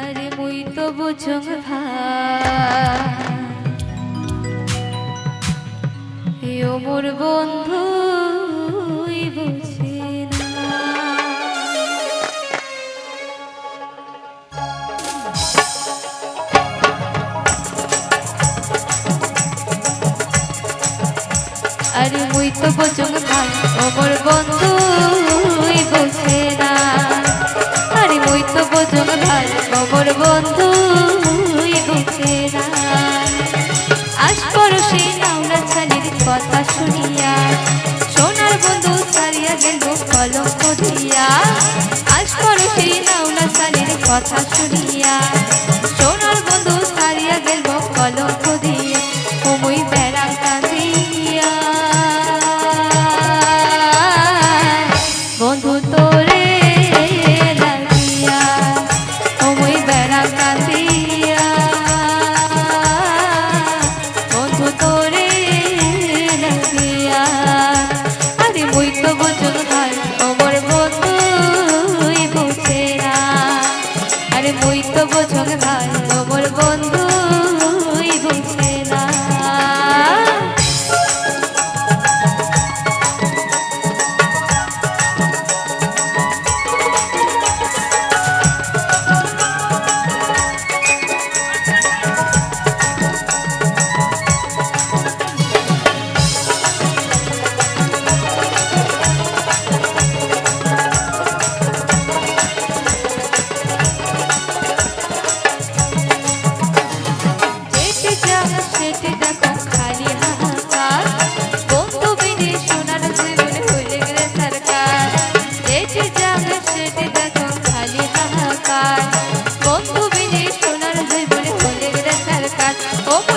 আরে মুই তো বুঝং ভাই। ও মোর বন্ধু বুঝে আরে মুই তো বচন ভাই ও বন্ধু গেল কলঙ্ক দিয়া আজ পরশে নাওলা সালের কথা শুনিয়া।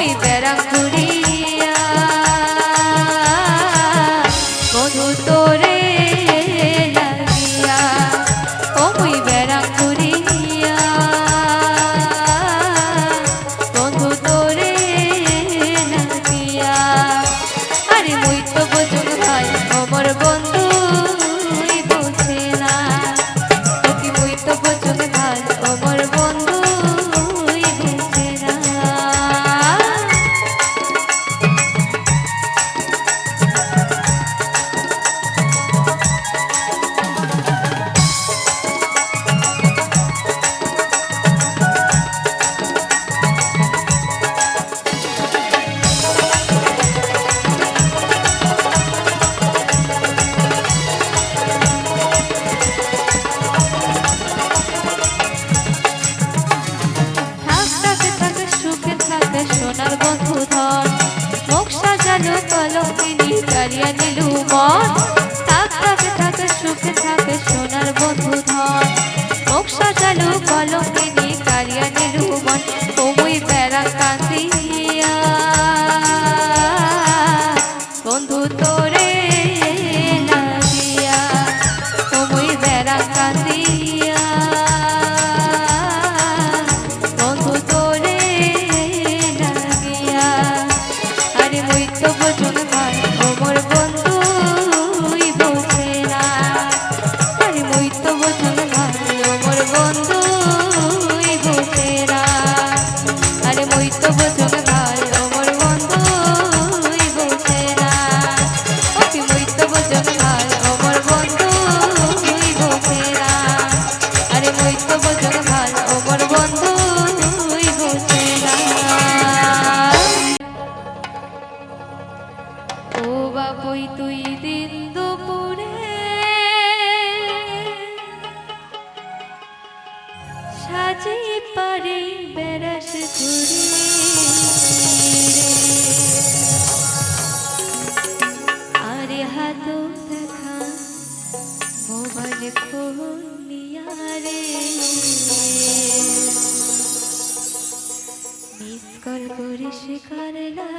baby. বাপই তুই দিন দুপুরে? সাজি পারে বেড়াস ঘুরে। আরে হাত দেখা, মোবাইল খোলিয়া রে। মিস কল করিস কারলা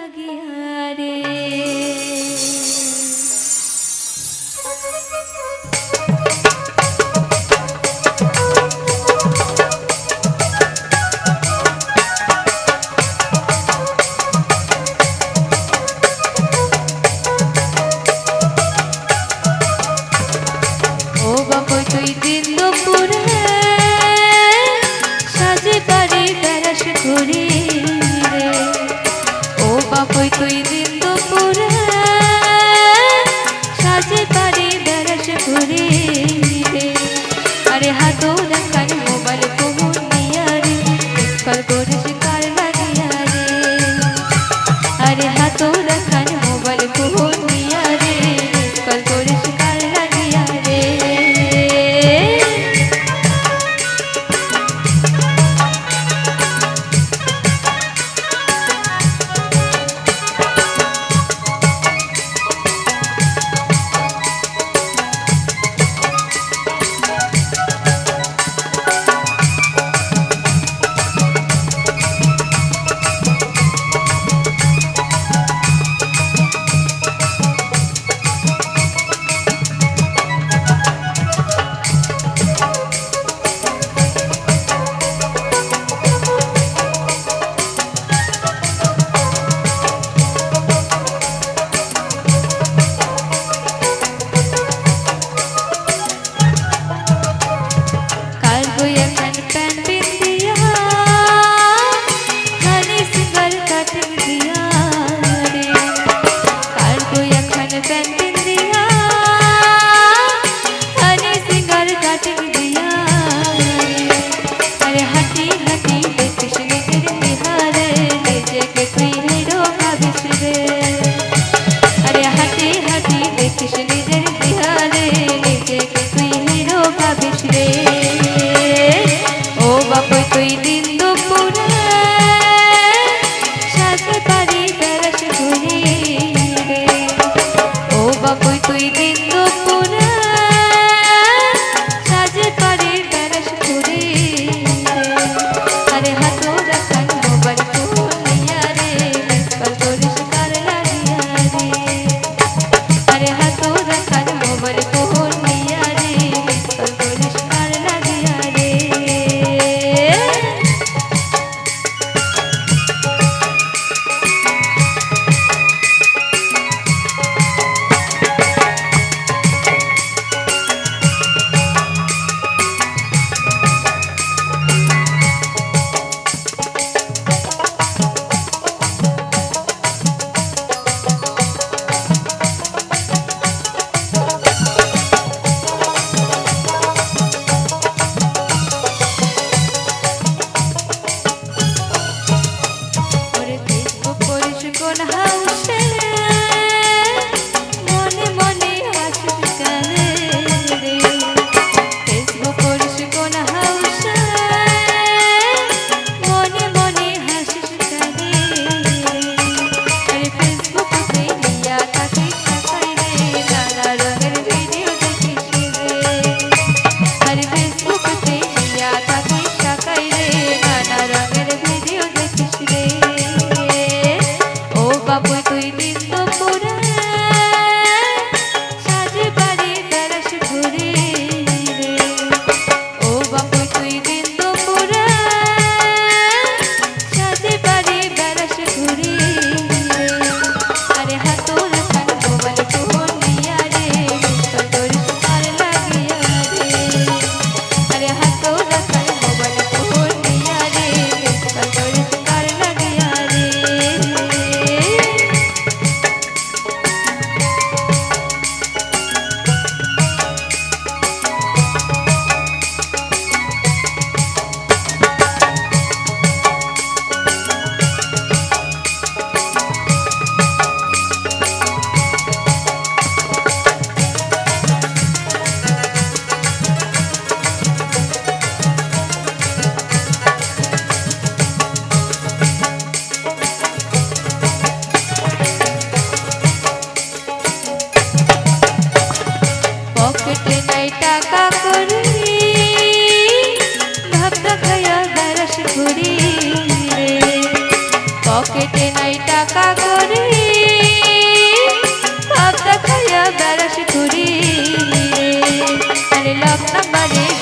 রে।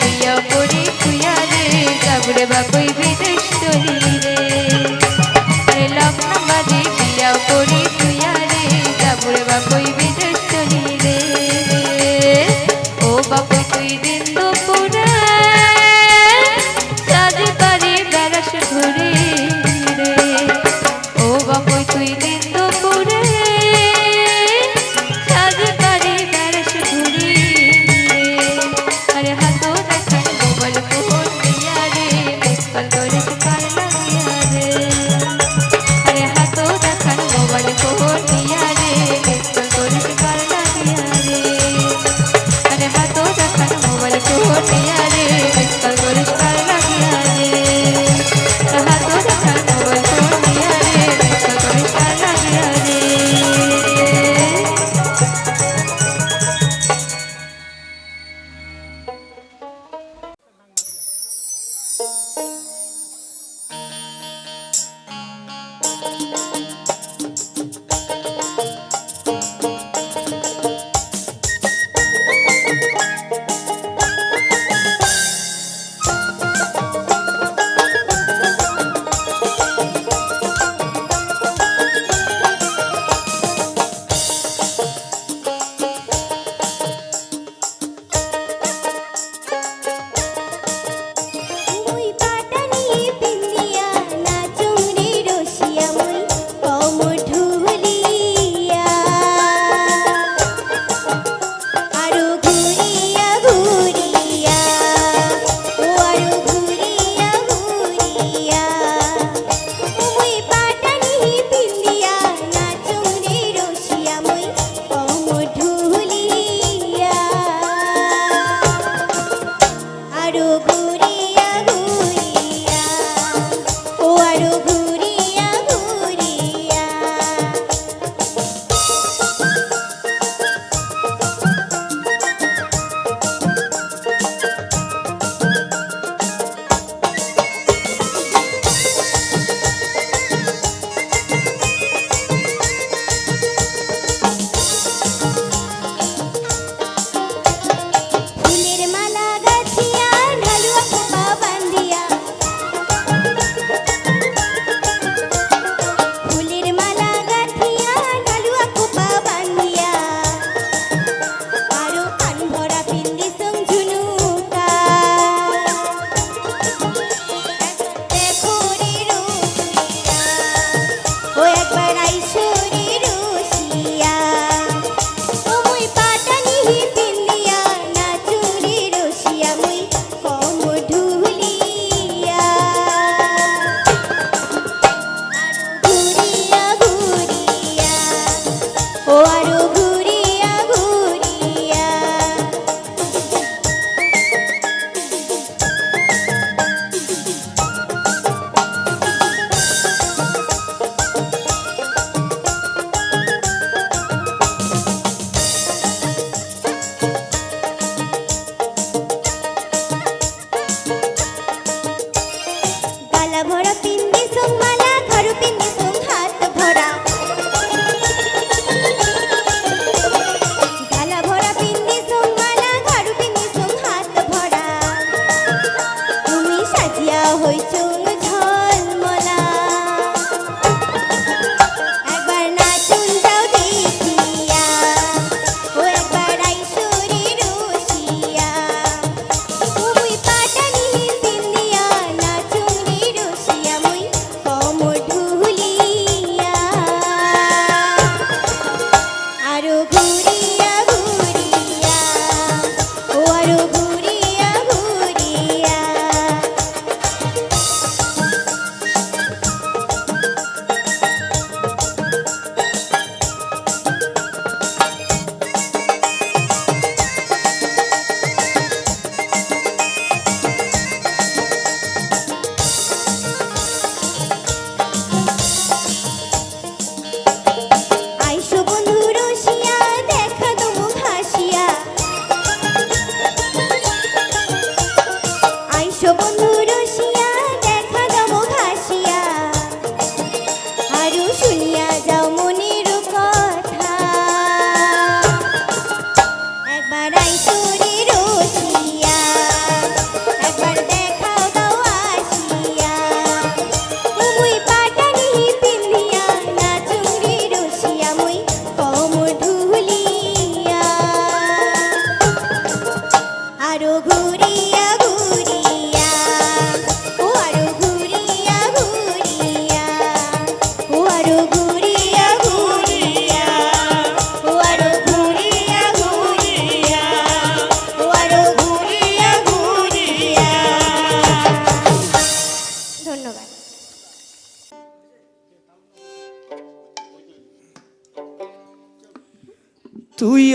বিয়া করি তুইয়া রে তারপরে বাপুই বিদেশ চলি রে। আরে লক বিয়া করি তুইয়া রে তারপরে বাপুই বিদেশ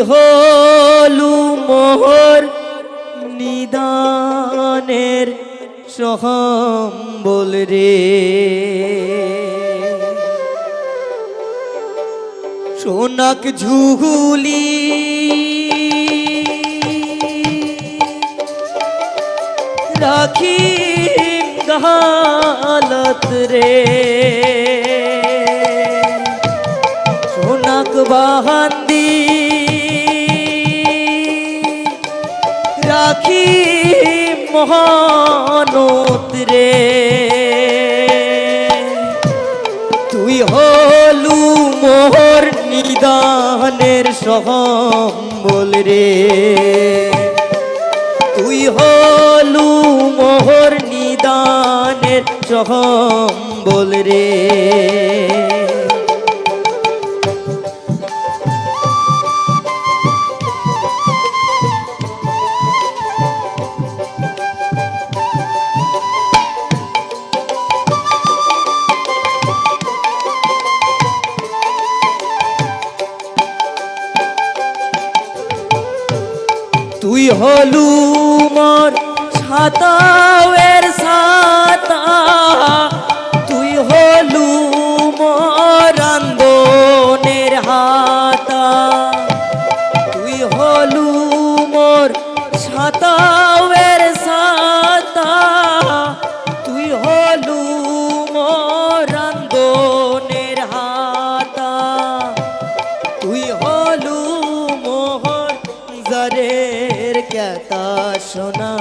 হলু মোহর নিদানের সহম্বল রে। সোনাক ঝুহুলি রাখি গালত রে। সোনাক বাহান পাখি মহানত রে। তুই হলু মোহর নিদানের সহম্বল রে। তুই হলু মোহর নিদানের সহম্বল রে। পারের ক্যাতা সোনা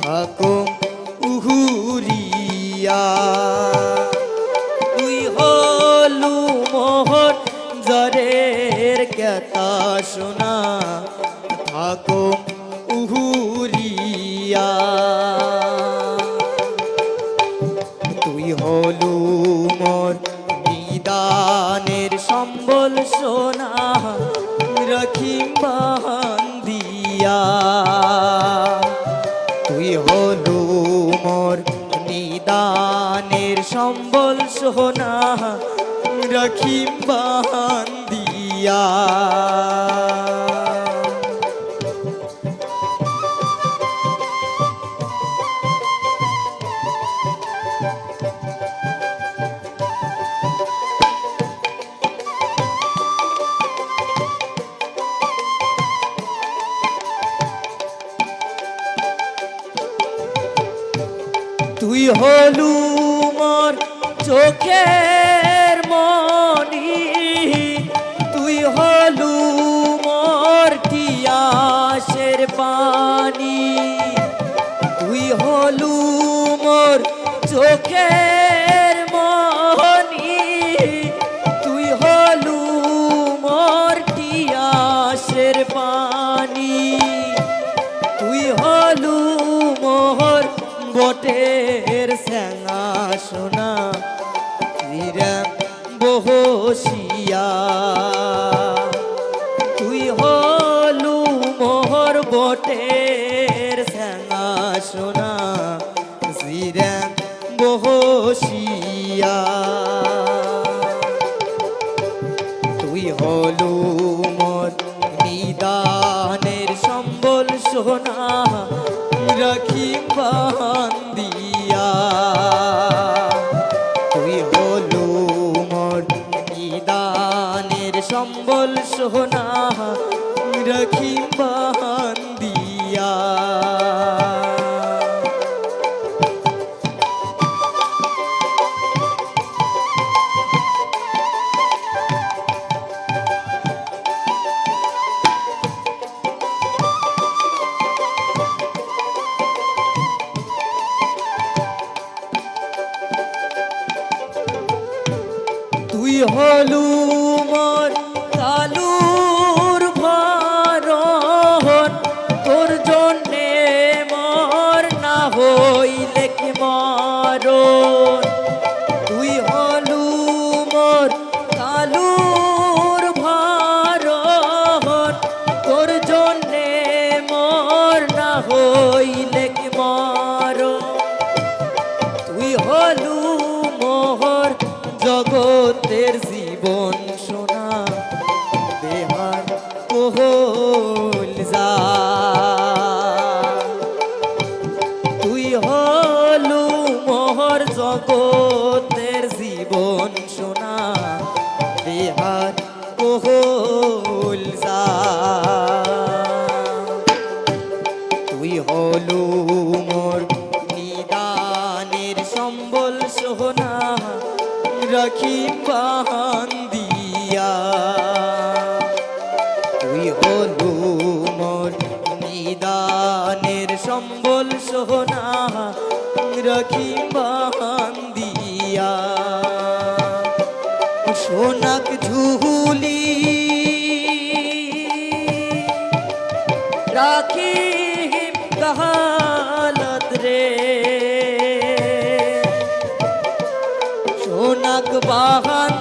থাকো উহুরিয়া। রাখিম বান্দিয়া তুই হলু It's okay. না রাখি বান্দিয়া তুই বলো মোর সম্বল সোনা রাখি সোনা সোনাক